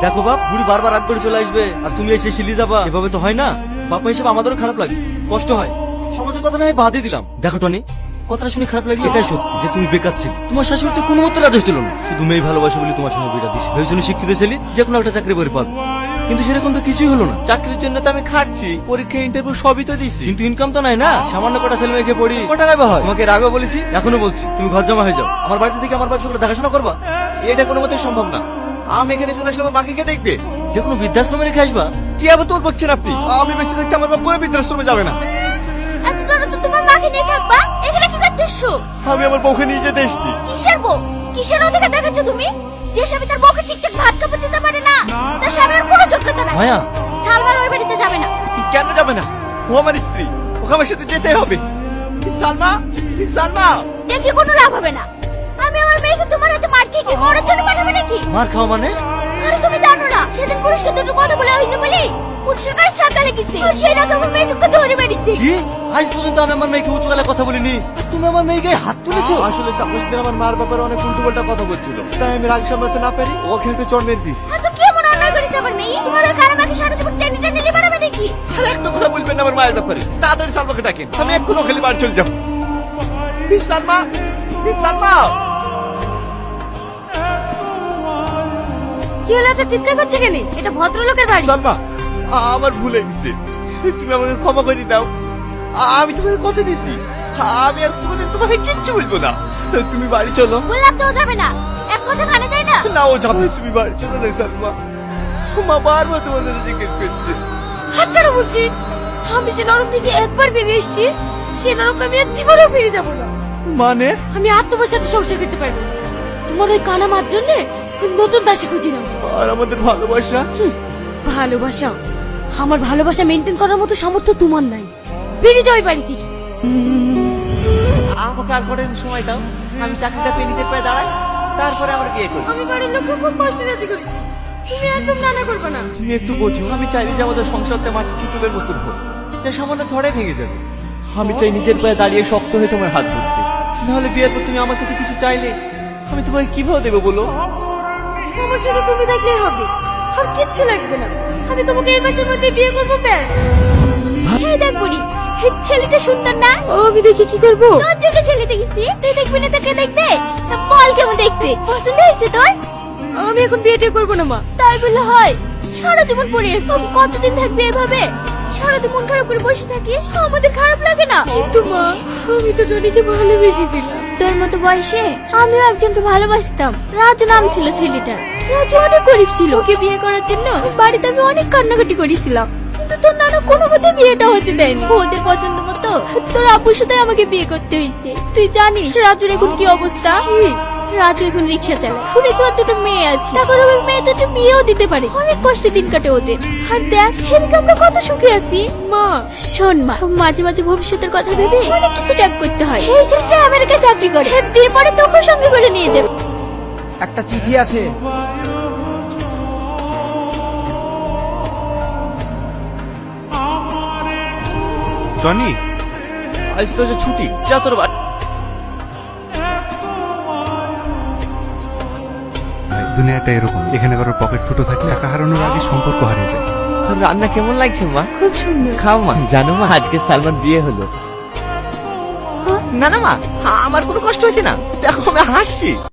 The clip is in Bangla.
দেখো বাপ বুড়ি বারবার রাগ করে চলে আসবে। আর তুমি এসে শিলি যাবা। এভাবে তো হয় না। বাপা হিসেবে আমাদেরও খারাপ লাগে। কষ্ট হয়। সমাজের কথা না বাদই দিলাম। দেখো টনি কথাটা শুনে খারাপ লাগে এটাই সত্যি যে তুমি বেকার ছিল। তোমার শাশুড়ি তো কোনো মতো রাজি ছিল না। শুধু মেয়ে ভালোবাসা বলে তোমার সঙ্গে বিটা দিছে ভেবেছিল শিক্ষিত ছেলে? যে কোনো একটা চাকরি করে পাবে কিন্তু সেরকম তো কিছুই হলো না। চাকরির জন্য তো আমি খাটছি পরীক্ষা ইন্টারভিউ সবই তো দিছি। কিন্তু ইনকাম তো নাই না? সামান্য কটা ছেলে মেয়েকে পড়ি। কটা টাকা হয়? তোমাকে এর আগেও বলেছি এখনও বলছি তুমি ঘর জমা হয়ে যাও। আমার বাড়িতে থেকে আমার বাচ্চাগুলো দেখাশোনা করবা? এটা কোনো মতেই সম্ভব না। আমি এখানে চলে মাকে কে দেখবে। যে কোনো বৃদ্ধাশ্রমে রেখে আসবা। কি আবার তোর বলছেন আপনি? আমি বেঁচে থাকতে আমার বাপ করে বৃদ্ধাশ্রমে যাবে না। এত দূরে তো তোমার মাকে নিয়ে থাকবা? এখানে কি করতেছো? আমি আমার বউকে নিয়ে যেতে এসেছি। কিসের বউ? কিসের অধিকার দেখাচ্ছ তুমি? যে স্বামী তার বউকে ঠিকঠাক ভাত কাপড় দিতে পারে না তার স্বামীর কোনো যোগ্যতা নাই। মায়া সালমান ওই বাড়িতে যাবে না। কেন যাবে না? ও আমার স্ত্রী। ওকে আমার সাথে যেতে হবে। সালমা সালমা। দেখে কোনো লাভ হবে না। আমি আমার মেয়েকে তোমার হাতে মার খেয়ে কি মরার জন্য পাঠাবে নাকি? মার খাওয়া মানে? আরে তুমি জানো না সেদিন পুরুষকে দুটো কথা বলে হয়েছে বলি পুরুষের কাছে শ্রদ্ধা লেগেছে। আর সেই রাতে আমার মেয়েকে ধরে মেরেছে কি? আজ পর্যন্ত আমি আমার মেয়েকে উঁচু গলায় কথা বলিনি। তুমি আমার মেয়েকে হাত তুলেছো? আসলে সাপোজ দিন আমার মার ব্যাপারে অনেক উল্টো পাল্টা কথা বলছিল। তাই আমি রাগ সামলাতে না পারি ওকে একটা চড় মেরে দিস একটা কথা বলবেন আমার মায়ের ব্যাপারে। তাড়াতাড়ি সালমাকে ডাকেন। আমি এক্ষুনি খেলে বাড়ি চলে যাব। সালমা সালমা। কি হলো এত চিৎকার করছে কেন? এটা ভদ্রলোকের বাড়ি। সালমা আ- আমার ভুল গেছে। তুমি আমাকে ক্ষমা করে দাও। আমি তোমাকে কথা দিছি আমি আর তোমাকে তোমাকে কিচ্ছু বলব না। তুমি বাড়ি চলো। বললাম তো যাবে না। এক কথা কানে যায় না? না ও যাবে তুমি বাড়ি চলো না সালমা। মা বারবার তোমাদের জিজ্ঞেস করছে। হাতছাড়া বলছি। আমি যে নরক থেকে একবার বেরিয়ে এসেছি সে নরক আমি আর জীবনেও ফিরে যাব না। মানে? আমি আর তোমার সাথে সংসার করতে পারব না। তোমার ওই কানা মার জন্য নতুন দাসী খুঁজি নাও। আর আমাদের ভালোবাসা? ভালোবাসা। আমার ভালোবাসা মেনটেন করার মতো সামর্থ্য তোমার নাই। বেরিয়ে যাও ওই বাড়ি থেকে। আমাকে আর কটা দিন সময় দাও। আমি চাকরিটা পেয়ে নিজের পায়ে দাঁড়াই। তারপরে আমার বিয়ে করি। আমি বাড়ির লোককে খুব কষ্ট রাজি করেছি। তুমি একদম নানা করবে না। তুমি একটু বোঝো আমি চাইনি যে আমাদের সংসারটা মাটি পুতুলের মতন হোক। যা সামান্য ঝড়ে ভেঙে যাবে। আমি চাই নিজের পায়ে দাঁড়িয়ে শক্ত হয়ে তোমার হাত ধরতে। নাহলে বিয়ের পর তুমি আমার কাছে কিছু চাইলে আমি তোমাকে কীভাবে দেবো বলো? আমার সাথে তুমি থাকলেই হবে। আর কিচ্ছু লাগবে না। আমি তোমাকে এই মাসের মধ্যে বিয়ে করব ব্যাস। এই দেখ বুড়ি এই ছেলেটা সুন্দর না? ও আমি দেখি কি করব। তোর জন্য ছেলে দেখেছি। তুই দেখবি না তাকে দেখবে? তা বল কেমন দেখতে? পছন্দ হয়েছে তোর? আমি এখন বিয়েটা করব না মা। তাই বললে হয়। সারা জীবন পড়ে এসছি কতদিন থাকবে এভাবে? সারাদিন মন খারাপ করে বসে থাকিস? আমাদের খারাপ লাগে না। কিন্তু মা আমি তো টনিকে ভালোবেসেছিলাম তোর মতো বয়সে আমিও একজনকে ভালোবাসতাম। রাজু নাম ছিল ছেলেটার। রাজু অনেক গরিব ছিল। ওকে বিয়ে করার জন্য বাড়িতে আমি অনেক কান্নাকাটি করেছিলাম। কিন্তু তোর নানা কোনো মতে বিয়েটা হতে দেয়নি। ওদের পছন্দ মতো তোর আপুর সাথে আমাকে বিয়ে করতে হয়েছে। তুই জানিস রাজুর এখন কি অবস্থা? রাজু এখন রিক্সা চালায়। শুনেছি ওর দুটো মেয়ে আছে। টাকার অভাবে মেয়ে দুটো বিয়েও দিতে পারে। অনেক কষ্টে দিন কাটে ওদের। আর দেখ এদিকে আমরা কত সুখে আছি। মা শোন মা মাঝে মাঝে ভবিষ্যতের কথা ভেবে অনেক কিছু ত্যাগ করতে হয়। এই ছেলেটা আমেরিকায় চাকরি করে। বিয়ের পরে তোকে সঙ্গে করে নিয়ে যাবে। একটা চিঠি আছে। জনি আজ তো যে ছুটি। যা তোর বাড়ি। দুনিয়াটা এরকম। এখানে কারোর পকেট ফুটো থাকলে টাকা হারানোর আগে সম্পর্ক হারিয়ে যায়। রান্না কেমন লাগছে মা? খুব সুন্দর। খাও মা। জানো মা। আজকে সালমান বিয়ে হলো। না না মা আমার কোনো কষ্ট হচ্ছে না। দেখো আমি হাসছি।